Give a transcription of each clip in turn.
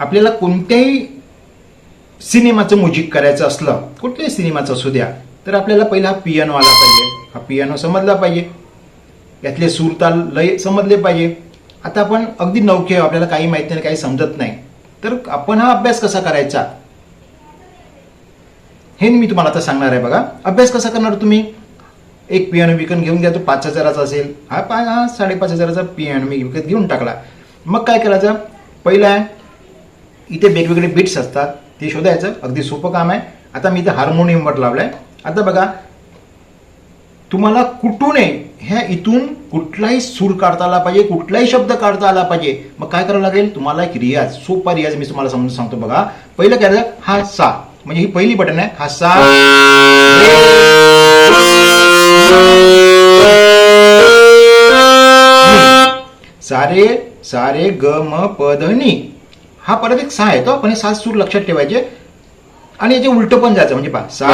आपल्याला कोणत्याही सिनेमाचं म्युझिक करायचं असलं कुठल्याही सिनेमाचं असू द्या तर आपल्याला पहिला पियानो आला पाहिजे. हा पियानो समजला पाहिजे. यातले सूरताल लय समजले पाहिजे. आता आपण अगदी नौके आपल्याला काही माहिती नाही काही समजत नाही. तर आपण हा अभ्यास कसा करायचा? हे मी तुम्हाला आता सांगणार आहे बघा. अभ्यास कसा करणार तुम्ही? एक पियानो विकत घेऊन घ्या तो पाच हजाराचा असेल. हा पा हा साडेपाच हजाराचा पियानो मी विकत घेऊन टाकला. मग काय करायचं? पहिलं आहे इथे वेगवेगळे बीट्स असतात. ते शोधायचं. अगदी सोपं काम आहे. आता मी इथं हार्मोनियमवर लावलंय. आता बघा तुम्हाला कुठूनही ह्या इथून कुठलाही सूर काढता आला पाहिजे कुठलाही शब्द काढता आला पाहिजे. मग काय करावं लागेल? तुम्हाला एक रियाज सोपा रियाज मी तुम्हाला समजून सांगतो बघा. पहिलं काय करायचं हा सा. म्हणजे ही पहिली बटन आहे. हा सा. सारे सारे ग म प ध नी. हा परत एक सहा येतो पण हे सात सूर लक्षात ठेवायचे. आणि याचे उलट पण जायचं म्हणजे पहा सा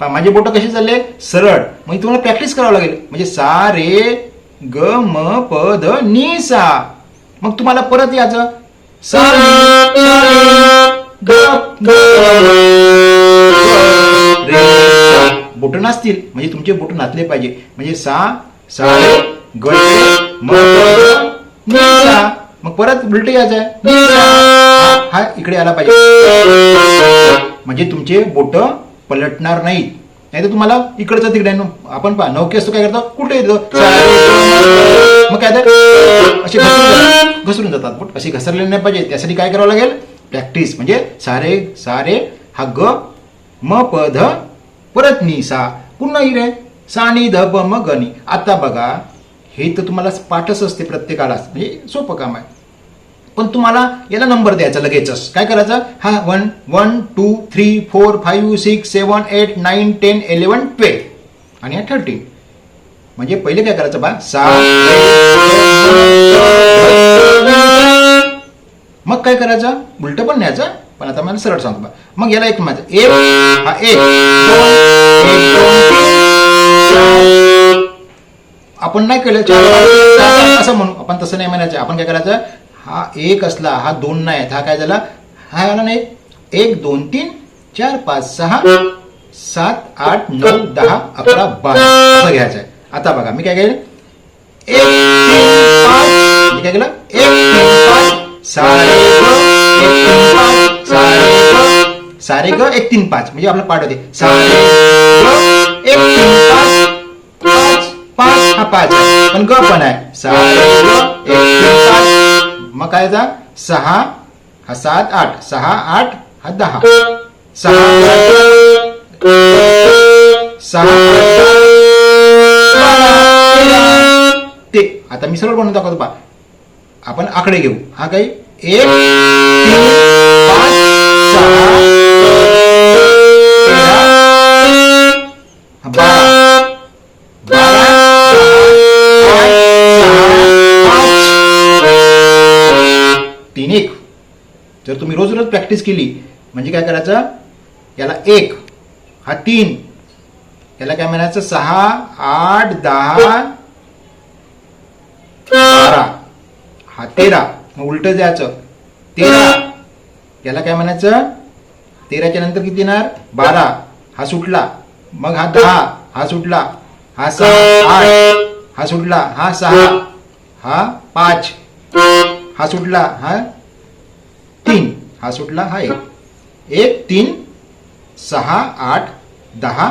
पहा, माझे बोट कसे चालले? सरळ. म्हणजे तुम्हाला प्रॅक्टिस करावं लागेल. म्हणजे सा रे ग म प ध नी सा. मग तुम्हाला परत याचं सा सा रे, ग ग रे. बोट नाचतील. म्हणजे तुमचे बोट नाचले पाहिजे. म्हणजे सा सा ग मग परत उलट यायचं. हा- इकडे आला पाहिजे. म्हणजे तुमचे बोट पलटणार नाहीत. नाही तर तुम्हाला इकडचं तिकडे न- आपण पहा नौके असतो काय करतो कुठे येतो? मग काय तर असे घसरून जातात. घसरून जातात. बोट असे घसरले नाही पाहिजे. त्यासाठी काय करावं लागेल? प्रॅक्टिस म्हणजे सारे सारे हा ग म प ध परत नी सा पुन्हा इरे रे सा नी ध ब म ग नी आता बघा हे तर तुम्हाला पाठच असते प्रत्येकाला म्हणजे सोपं काम आहे पण तुम्हाला याला नंबर द्यायचा लगेचच काय करायचं हा one one two three four five six seven eight nine ten eleven twelve आणि हा थर्टीन म्हणजे पहिले काय करायचं बा सा मग काय करायचं उलट पण न्यायचं पण आता मला सरळ सांगतो बा मग याला एक माझं एक हा. एक दोन. आपण नाही केलं. चार, सहा, असं म्हणू. आपण तसं नाही म्हणायचं. आपण काय करायचं? हा एक असला हा दोन नाही. हा काय झाला? हा आला नाही. एक दोन तीन चार पाच सहा सात आठ नऊ दहा अकरा बारा. असं घ्यायचं आहे. आता बघा मी काय केलं? एक तीन पाच. मी काय केलं? एक तीन पाच. सारे ग एक तीन पाच. सारे ग सारे ग एक तीन पाच म्हणजे आपलं पाठ होते. सारे एक तीन पाच पाच पाच हा पाच आहे. पण ग पण आहे. सारे ग एक तीन पाच. मग काय जा? सहा हा सात आठ. सहा आठ हा दहा. सहा सहा ते. आता मी सरळ बनवून दाखवतो पा आपण आकडे घेऊ. हा काही? एक तीन जर तुम्ही रोज रोज प्रॅक्टिस केली म्हणजे काय करायचं? याला एक हा तीन याला काय म्हणायचं? सहा आठ दहा बारा. हा तेरा. मग उलट द्यायचं तेरा. याला काय म्हणायचं? तेराच्या नंतर किती येणार? बारा. हा सुटला. मग हा दहा. हा सुटला. हा सहा. आठ. हा सुटला. हा सहा. हा पाच. हा सुटला. हा तीन. हा सुटला हा एक. एक तीन सहा आठ दहा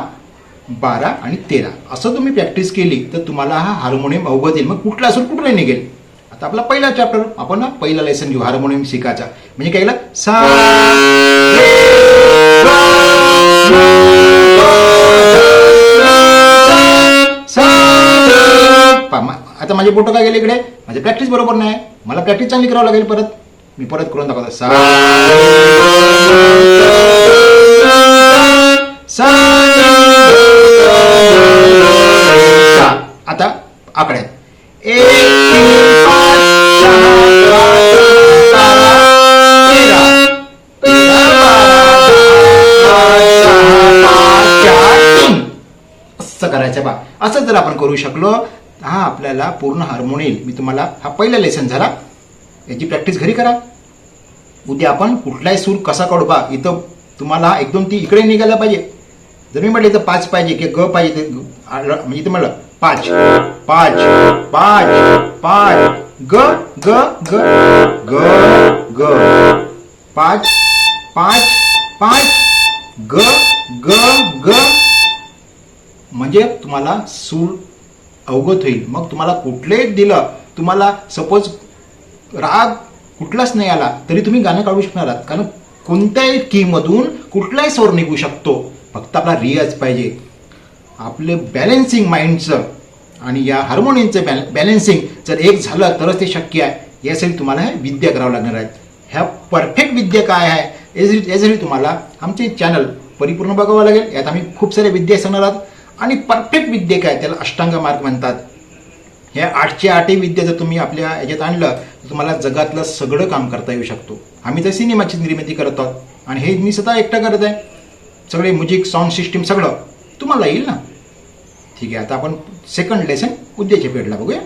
बारा आणि तेरा. असं तुम्ही प्रॅक्टिस केली तर तुम्हाला हा हार्मोनियम अवगत येईल. मग कुठला असून कुठलाही निघेल. आता आपला पहिला चॅप्टर आपण ना पहिला लेसन घेऊ हार्मोनियम शिकायचा. म्हणजे काय केलं? सा आता माझे बोटं काय गेले इकडे? माझी प्रॅक्टिस बरोबर नाही. मला प्रॅक्टिस चांगली करावं लागेल परत. मी परत करून दाखवतो सा. आता आकडे एक चार करायचं बा असं जर आपण करू शकलो हा आपल्याला पूर्ण हार्मोन येईल मी तुम्हाला हा पहिला लेसन झाला याची प्रॅक्टिस घरी करा. उद्या आपण कुठलाही सूर कसा काढूपा इथं तुम्हाला एक दोन ती इकडे निघायला पाहिजे. जर मी म्हटलं इथं पाच पाहिजे की ग पाहिजे ते म्हणजे इथं म्हटलं पाच पाच पाच पाच ग ग ग ग ग पाच पाच पाच ग ग ग. म्हणजे तुम्हाला सूर अवगत होईल. मग तुम्हाला कुठलेही दिलं तुम्हाला सपोज राग कुठलाच नाही आला तरी तुम्ही गाणं काढू शकणार आहात. कारण कोणत्याही कीमधून कुठलाही स्वर निघू शकतो. फक्त आपला रियाज पाहिजे. आपले बॅलेन्सिंग माइंडचं आणि या हार्मोनियमचं बॅल बॅलेन्सिंग जर एक झालं तरच ते शक्य आहे. यासाठी तुम्हाला हे विद्या करावं लागणार आहेत. ह्या परफेक्ट विद्या काय आहे? यासाठी यासाठी तुम्हाला आमचे चॅनल परिपूर्ण बघावं लागेल. यात आम्ही खूप साऱ्या विद्या सांगणार आहोत. आणि परफेक्ट विद्या काय? त्याला अष्टांग मार्ग म्हणतात. हे आठचे आठही विद्या जर तुम्ही आपल्या याच्यात आणलं तर तुम्हाला जगातलं सगळं काम करता येऊ शकतो. आम्ही तर सिनेमाची निर्मिती करत आहोत. आणि हे मी स्वतः एकटा करत आहे. सगळे म्युझिक साऊंड सिस्टीम सगळं. तुम्हाला येईल ना? ठीक आहे आता आपण सेकंड लेसन उद्याच्या पिरियडला बघूया.